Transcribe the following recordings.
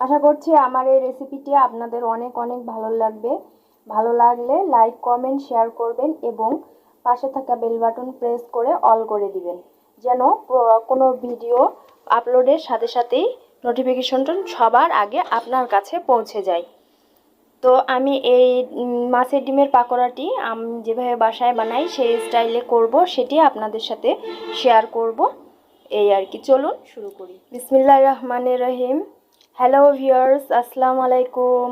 আশা করছি আমার এই রেসিপিটি আপনাদের অনেক অনেক ভালো লাগবে। ভালো লাগলে লাইক কমেন্ট শেয়ার করবেন এবং পাশে থাকা বেল বাটন প্রেস করে অল করে দিবেন। যেন কোনো ভিডিও আপলোডের সাথে সাথেই নোটিফিকেশনটা সবার আগে আপনার কাছে পৌঁছে যায়। তো আমি এই মাছের ডিমের পাকোড়াটি আমি যেভাবে বাসায় বানাই, সেই স্টাইলে করব, সেটি আপনাদের সাথে শেয়ার করব। এই আর কি। চলুন শুরু করি। বিসমিল্লাহ রহমানের রহিম। হ্যালো ভিউয়ার্স আসসালামু আলাইকুম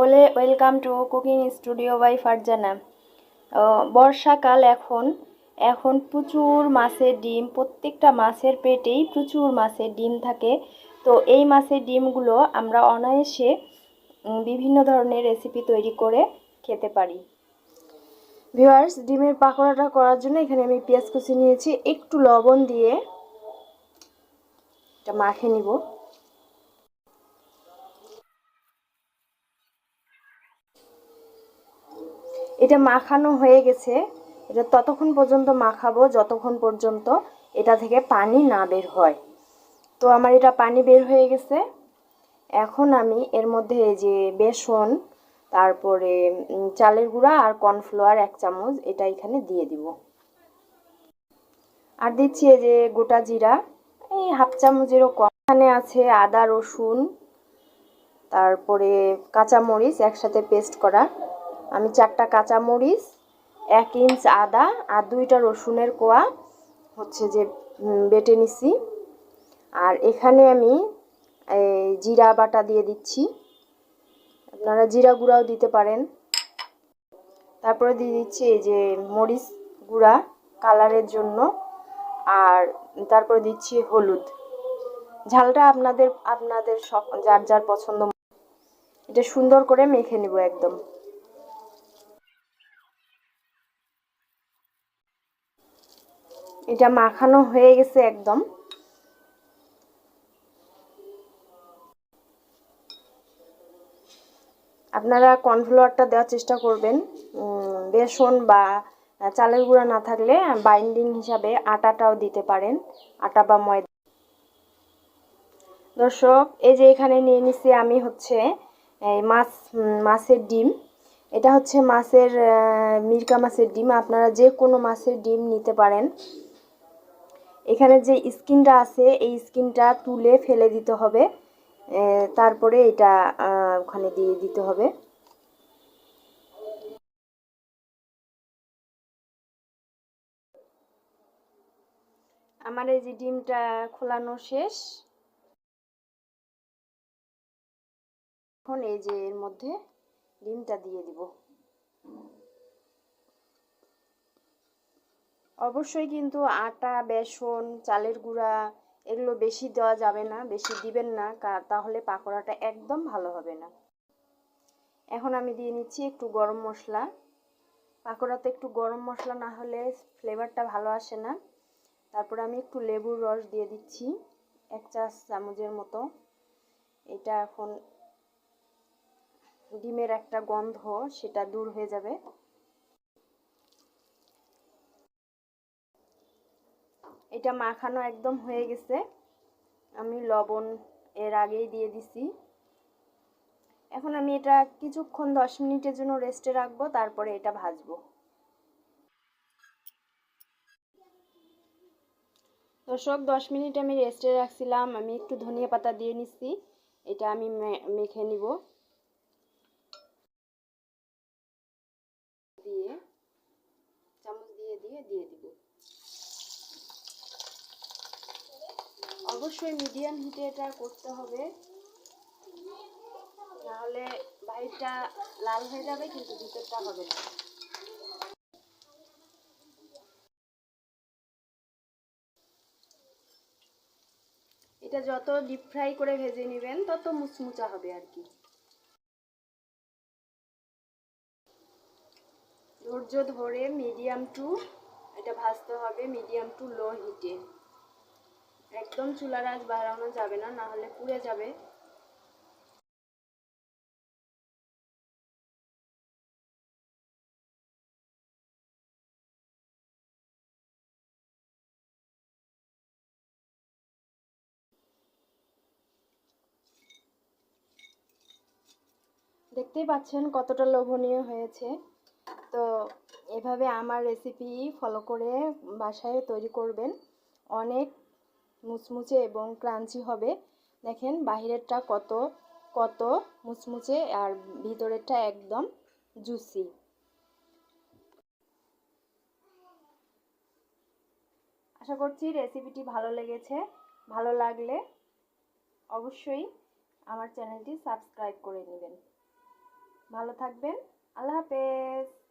ওলে welcome to cooking studio by Farzana বর্ষাকাল এখন। এখন প্রচুর মাছের ডিম, প্রত্যেকটা মাছের পেটেই প্রচুর মাছের ডিম থাকে। তো এই মাছের ডিমগুলো আমরা অনায়াসে বিভিন্ন ধরনের রেসিপি তৈরি করে খেতে পারি। ভিউয়ার্স ডিমের পাকোড়াটা করার জন্য এখানে আমি পেঁয়াজ কুচি নিয়েছি। একটু লবণ দিয়ে এটা মাখে নিব। এটা মাখানো হয়ে গেছে। এটা ততক্ষণ পর্যন্ত মাখাবো, যতক্ষণ পর্যন্ত এটা থেকে পানি না বের হয়। তো আমার এটা পানি বের হয়ে গেছে। এখন আমি এর মধ্যে এই যে বেসন, তারপরে চালের গুঁড়া আর কর্নফ্লাওয়ার এক চামচ এটা এখানে দিয়ে দিব। আর দিচ্ছি এই যে গোটা জিরা, এই হাফ চামচেরও কম। এখানে আছে আদা, রসুন, তারপরে কাঁচামরিচ একসাথে পেস্ট করা। আমি চারটা কাঁচামরিচ, এক ইঞ্চ আদা আর দুইটা রসুনের কোয়া হচ্ছে যে বেটে নিছি। আর এখানে আমি জিরা বাটা দিয়ে দিচ্ছি। আপনারা জিরা গুঁড়াও দিতে পারেন। তারপরে দিয়ে দিচ্ছি এই যে মরিচ গুঁড়া কালারের জন্য। আর তারপরে দিচ্ছি হলুদ। ঝালটা আপনাদের আপনাদের যার যার পছন্দ। এটা সুন্দর করে মেখে নেব একদম। এটা মাখানো হয়ে গেছে একদম। আপনারা কর্নফ্লাওয়ারটা দেওয়ার চেষ্টা করবেন। বেসন বা চালের গুঁড়া না থাকলে বাইন্ডিং হিসাবে আটাটাও দিতে পারেন, আটা বা ময়দা। দর্শক, এই যে এখানে নিয়ে নিছি আমি হচ্ছে, এই মাছ মাছের ডিম। এটা হচ্ছে মাছের মিরকা মাছের ডিম। আপনারা যে কোনো মাছের ডিম নিতে পারেন। এখানে যে স্কিনটা আছে, এই স্কিনটা তুলে ফেলে দিতে হবে। তারপরে এটা ওখানে দিয়ে দিতে হবে। আমার এই যে ডিমটা খোলানো শেষ। এখন এই যে এর মধ্যে ডিমটা দিয়ে দিব। অবশ্যই কিন্তু আটা, বেসন, চালের গুঁড়া এগুলো বেশি দেওয়া যাবে না, বেশি দিবেন না তাহলে পাকোড়াটা একদম ভালো হবে না। এখন আমি দিয়ে নিচ্ছি একটু গরম মশলা। পাকোড়াতে একটু গরম মশলা না হলে ফ্লেভারটা ভালো আসে না। তারপর আমি একটু লেবুর রস দিয়ে দিচ্ছি, এক চা চামচের মতো। এটা এখন ডিমের একটা গন্ধ, সেটা দূর হয়ে যাবে। এটা মাখানো একদম হয়ে গেছে। আমি লবণ এর আগেই দিয়ে দিছি। এখন আমি এটা কিছুক্ষণ দশ মিনিটের জন্য রেস্টে রাখব, তারপরে এটা ভাজবো। দর্শক, দশ মিনিট আমি রেস্টে রাখছিলাম। আমি একটু ধনিয়া পাতা দিয়ে নিচ্ছি এটা আমি মেখে নিব। দিয়ে, চামচ দিয়ে দিয়ে দিয়ে দিব। অবশ্যই মিডিয়াম হিটে এটা করতে হবে। নাহলে বাইরটা লাল হয়ে যাবে, কিন্তু ভিতরটা হবে না। এটা যত ডিপ ফ্রাই করে ভেজে নেবেন, তত মুচমুচা হবে আর কি। ধৈর্য ধরে মিডিয়াম টু এটা ভাজতে হবে মিডিয়াম টু লো হিটে একদম চুলার আঁচ বাড়ানো যাবে না না হলে পুড়ে যাবে। দেখতেই পাচ্ছেন কতটা লোভনীয় হয়েছে। তো এভাবে আমার রেসিপি ফলো করে বাসায় তৈরি করবেন। অনেক মুচমুচে এবং ক্রাঞ্চি হবে। দেখেন, বাহিরেরটা কত কত মুচমুচে আর ভিতরেরটা একদম জুসি। আশা করছি রেসিপিটি ভালো লেগেছে। ভালো লাগলে অবশ্যই আমার চ্যানেলটি সাবস্ক্রাইব করে নেবেন। ভালো থাকবেন। আল্লাহ হাফেজ।